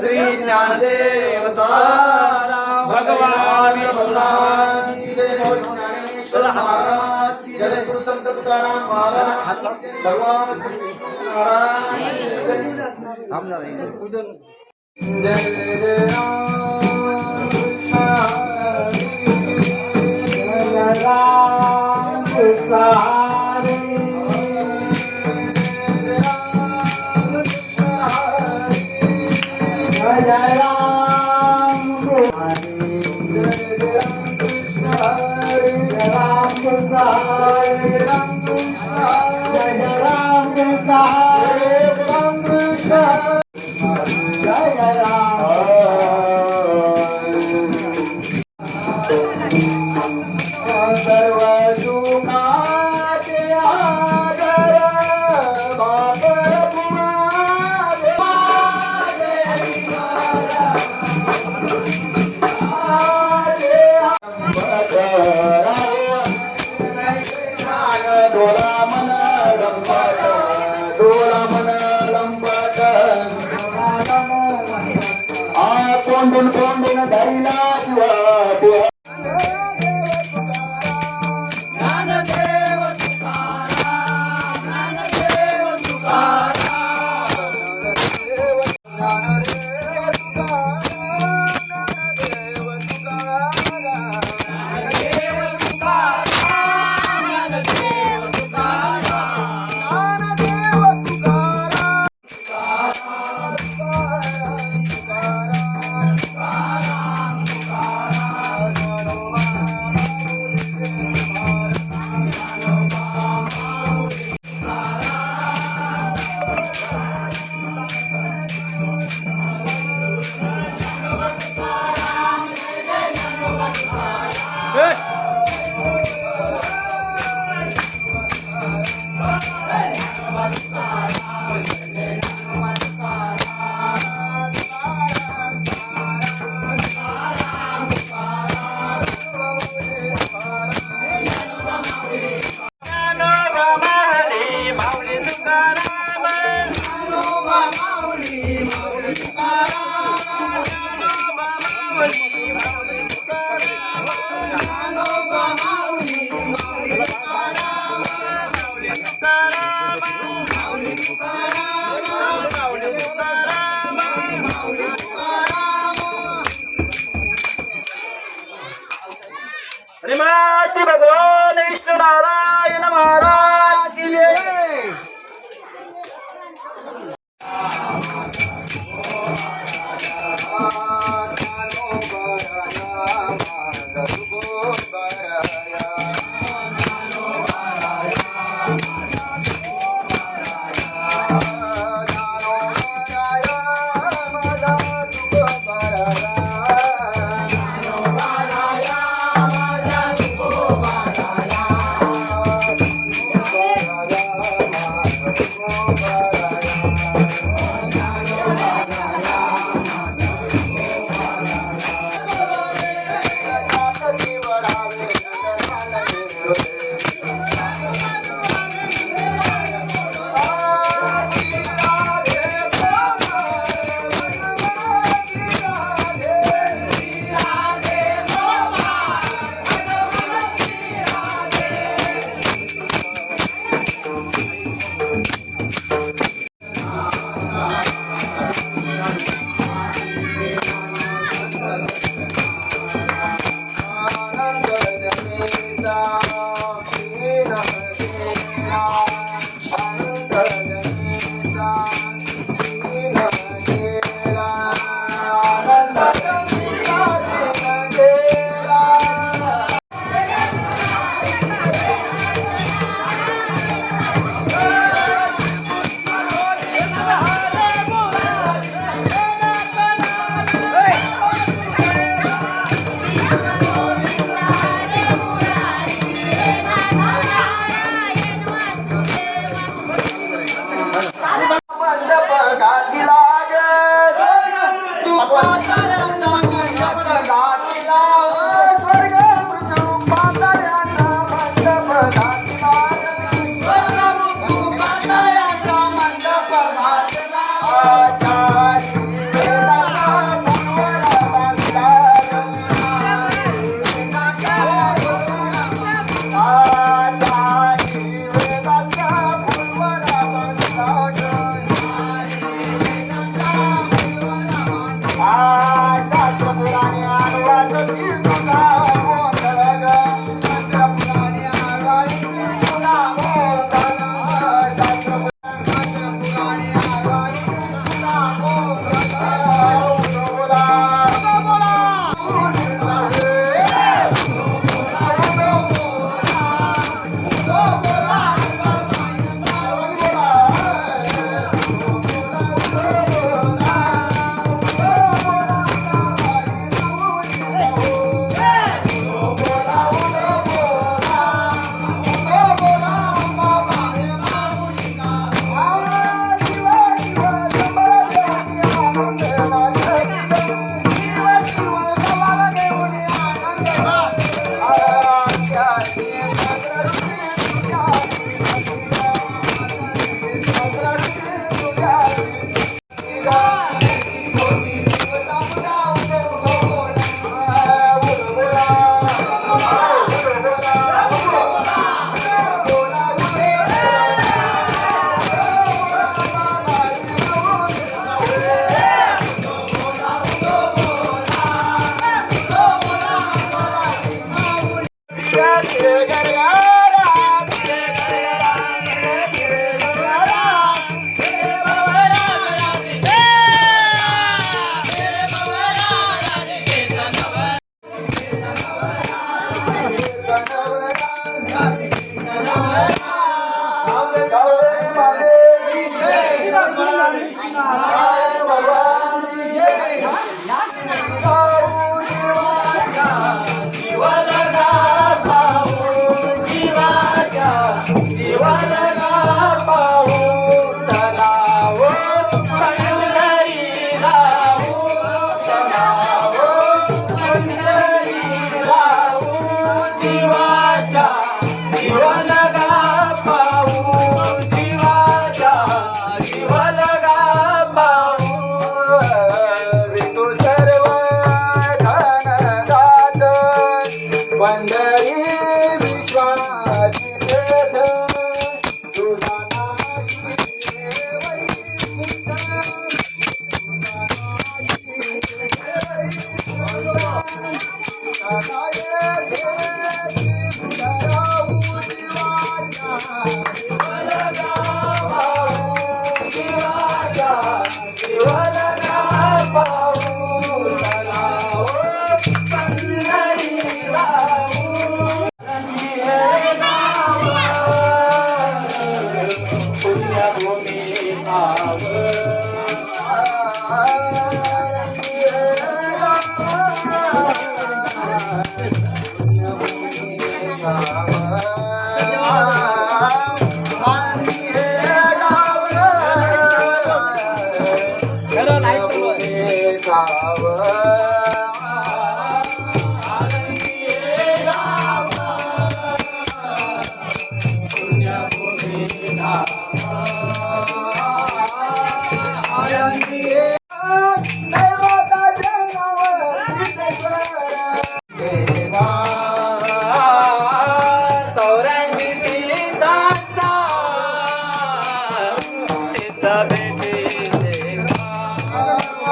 श्री ज्ञानदेव भगवान महाराज जय। गुरु संत तुकाराम महाराज भगवान श्री महाराज जय जय Ram. Jai Ram Bye.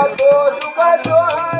Acabou, jogador.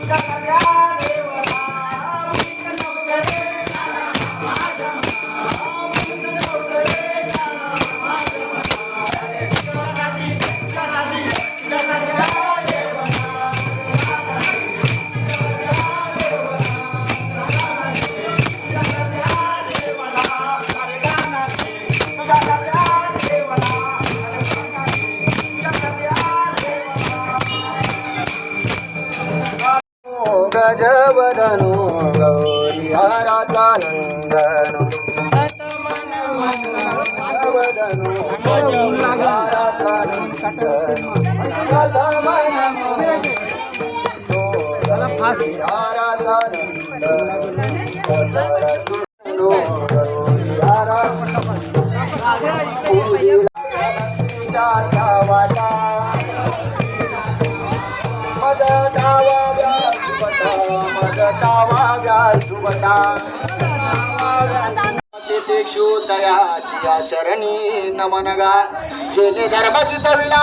你干啥子呀？दया जिया शरणी नमनगा जेने धर्म तळला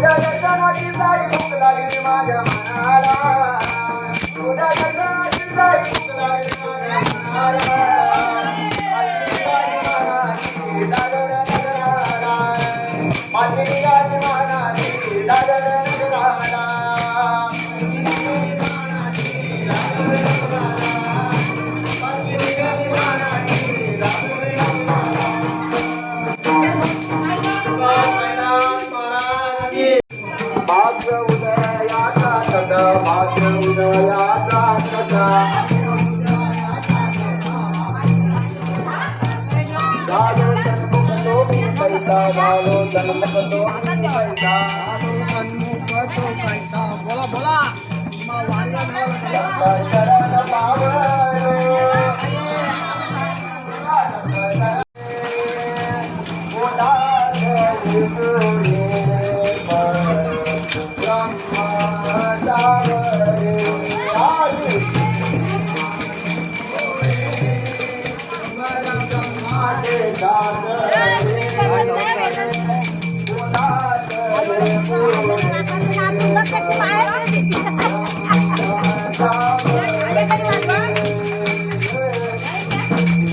माझ्या रचनाची जाई भूक लागली माझ्या Bye.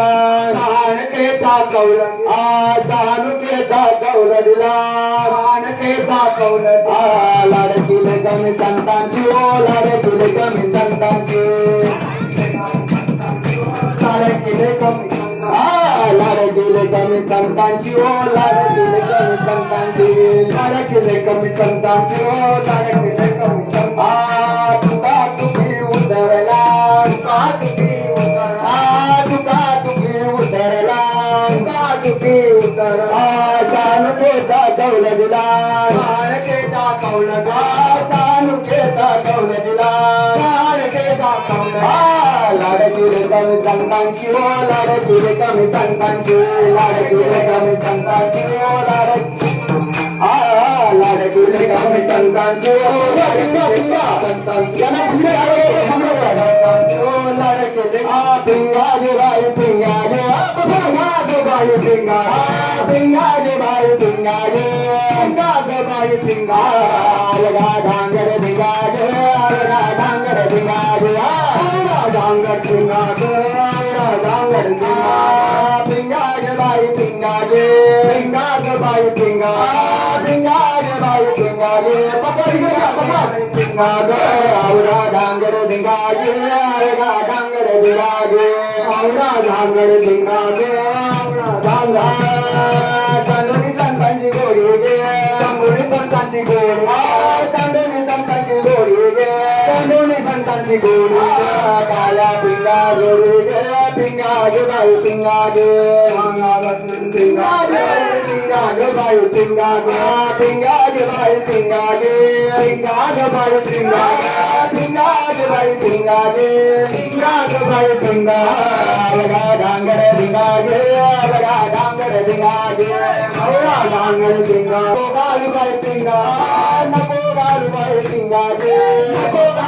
माणकेचा कौल आ तालुक्याचा कौल दिला माणकेचा कौल आ लाडकील कमी संतांची ओ लाडकील कमी संतांची. लाडकील कमी लाडकील कमी संतांची ओ लाडकील कमी संतांची. लाडकील कमी संतांची ओ लाडकील कमी संतांची. सानुकेचा कौल लाडकील कमी संतांची ओ लाडकील कमी संतांची लाडकील कमी संतांची ओ लाडकी आ लाडकील कमी संतांची ओ लाडकील संतांची यांना पुढे आलो संतांची ओ लाडकील आ पिंगाजी बाई पिंगाजी पिंगाजी बाई पिंगा पिंगाजी बाई पिंगाजी पिंगाजी बाई पिंगा लगा डांगर भिंगाजे लगा डांगर भिंगाजे आ डांगर भिंगाजे डांगर भिंगा पिंगाजे बाई पिंगाजे पिंगाजे बाई पिंगा पिंगाजे बाई पिंगाजे पकड़ गया पकड़ पिंगाजे आवरा डांगर भिंगाजे आवरा डांगर भिंगाजे आवरा डांगर भिंगाजे आवरा डांगर संगणी संतांची गोडी गे संगणी संतांची गोडी संगणी పింగారుని సంతంతి గోడు కాల పింగారు పింగారు బాయు పింగారు పింగారు బాయు పింగారు పింగారు బాయు పింగారు పింగారు బాయు పింగారు పింగారు బాయు పింగారు పింగారు బాయు పింగారు డాంగర పింగారు డాంగర పింగారు డాంగర పింగారు పింగారు బాయు పింగారు పింగారు బాయు పింగారు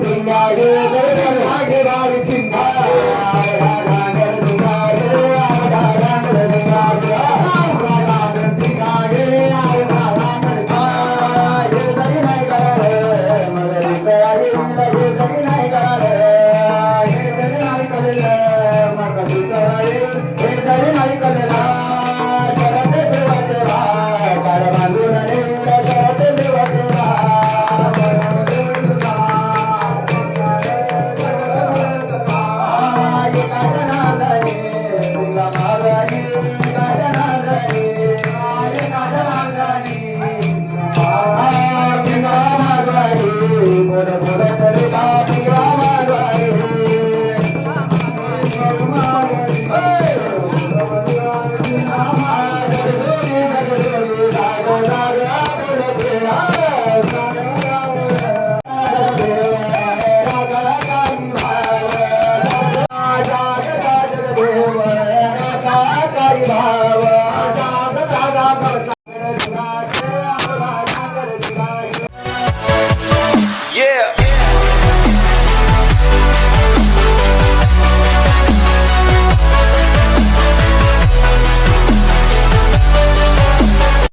பின்னாடி Gracias.